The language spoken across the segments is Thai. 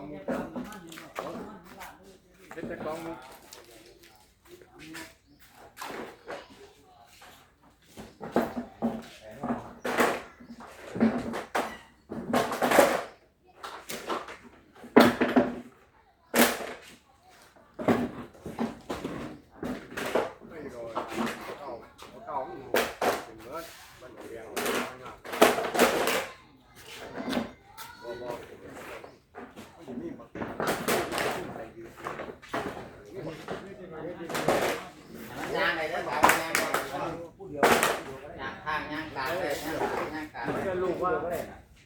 องมุกเฮ็ดแต่กองมุก ไม่โดนเก่าเก่ามันเป็นเมื่อมันเรียงงานบ่บ่มันจะมีบัก ยางไหนได้บอกยางไหนยางทางยางกลางเลยยางยางกลางมันจะลูกว่า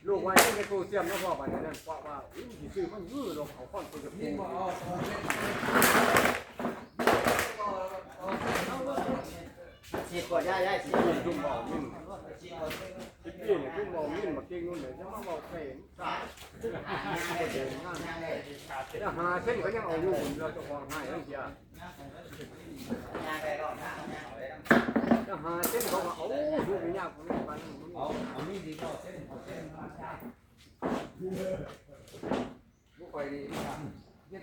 ลูกว่าที่ในตู้เสียมแล้วพ่อไปนั่นเพราะว่าอุ้ยสิซื้อมันยื้อลงเขาค่อนตัวจะพูดฉีดกดย่าย่าฉีดมันจุ่มบ่มินที่ พี่เนี่ยจุ่มบ่มินมาเก่งนู่นเลยจะมาบอกเฟนสาจะหาเส้นก็ยังเอาอยู่เราจะฟังให้ทั้งเดียจะหาเส้นเขาก็เอาดูไม่ยากมันมันเอาเอามีดดีก็เส้นเอาเส้นบุกไปดี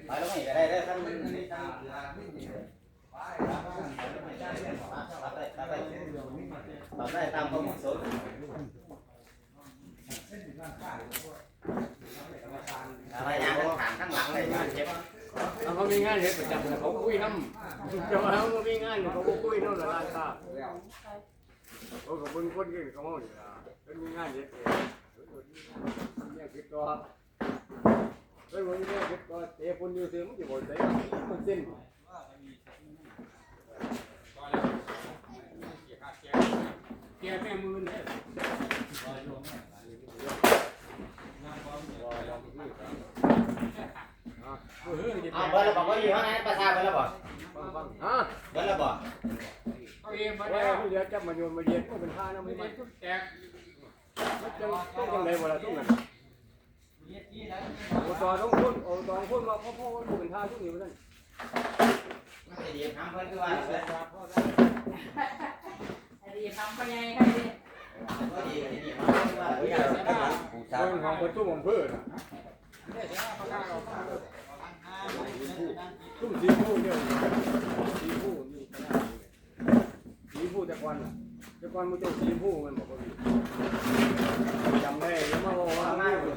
ไปแล้วไม่ได้ได้ท่านมันนี่ตามไปตามบ้านไปไม่ได้เส้นตัดได้ตัดได้ตัดได้ตามความเหมาะสม เส้นอยู่ข้างข้าง อะไรยางข้างข้างหลังเลยเจ็บ แล้วเขานเฮ็ดประจำเขาคุยน้ำจะมาเขามีงานเขาคุยน้ำละลานตาเขาก็เบิ่งคนเก่นเขาเฮานี่ล่ะเป็นมีงานเฮ็ดเองเนี่ยคิดตัวเป็นคนเนี่ยคิดตัวเตะคนอยู่ซื้อมันจะบ่ได้มันเส้นแกแม่มือเนี่ย เอาเบิ ร์ดแล้วบอกว่าอยู่ข้างในประชาเบิร์ดแล้วบอกฮะเบิร์ดแล้วบอกเอาเองมาแล้วเดี๋ยวจะมาโยนมาเย็นก็เป็นท่านะไม่ได้ทุกแตกมันจะต้องยังไงวะล่ะทุกนั้นโอ้ตอนต้องพูดโอ้ตอนพูดมาพ่อพ่อว่าเป็นท่าทุกนี้มันนั่นไม่ได้ดีทำเพิ่นคือว่าเบิร์ดไอ้ดีทำไปไงครับดีก็ดีก็ดีมาคือว่าเบิร์ดเป็นของประตูของเพื่อน ตุ้มสีผู้เนี่ยสีผู้นี่สีผู้แต่ก่อนแต่ก่อนมันจะสีผู้มันบอกว่าจำได้ยังมาบอกว่า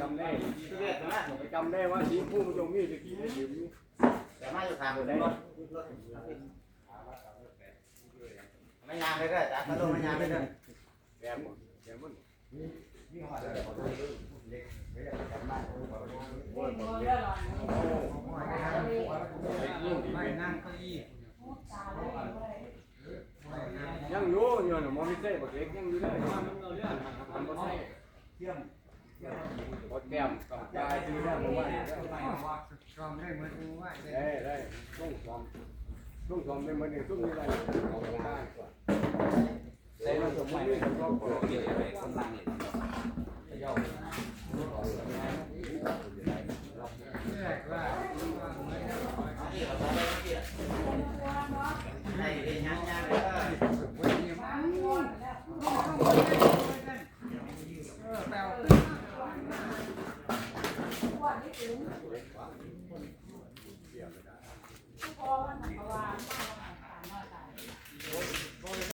จำได้คือเรียกนะจำได้ว่าสีผู้มันจงมีตะกี้ได้ยืมแต่มาอยู่ทางรถไม่ยางไปเรื่อยจ้ะกระโดดไม่ยางไปเรื่อยแกมแกมมันนี่หอดเลยเล็กไม่ได้จำบ้านโอ้ยโอ้ยเรื่องหลอน ไม่นั่งเก้าอี้ ยังอยู่อยู่น่ะมอม่ใช่บ่เด็กยังอยู่ได้มันบ่ใช่เที่ยมบ่แก้มกับยายที่ได้บ่ว่าชอมได้เหมือนกูว่าได้ได้ต้องสอมต้องสอมได้เหมือนี้ต้องมีอะไรเอาไปได้ใส่มันสมมุตินี่ก็บ่เกี่ยวกับคนลังนี่ย่ อเรียกว่าที่เราทำได้ที่ให้เรียนยังยังเลยวันนี้มันเออแปลพอมันเพราะว่าบ้านเราผ่านน้อยตาย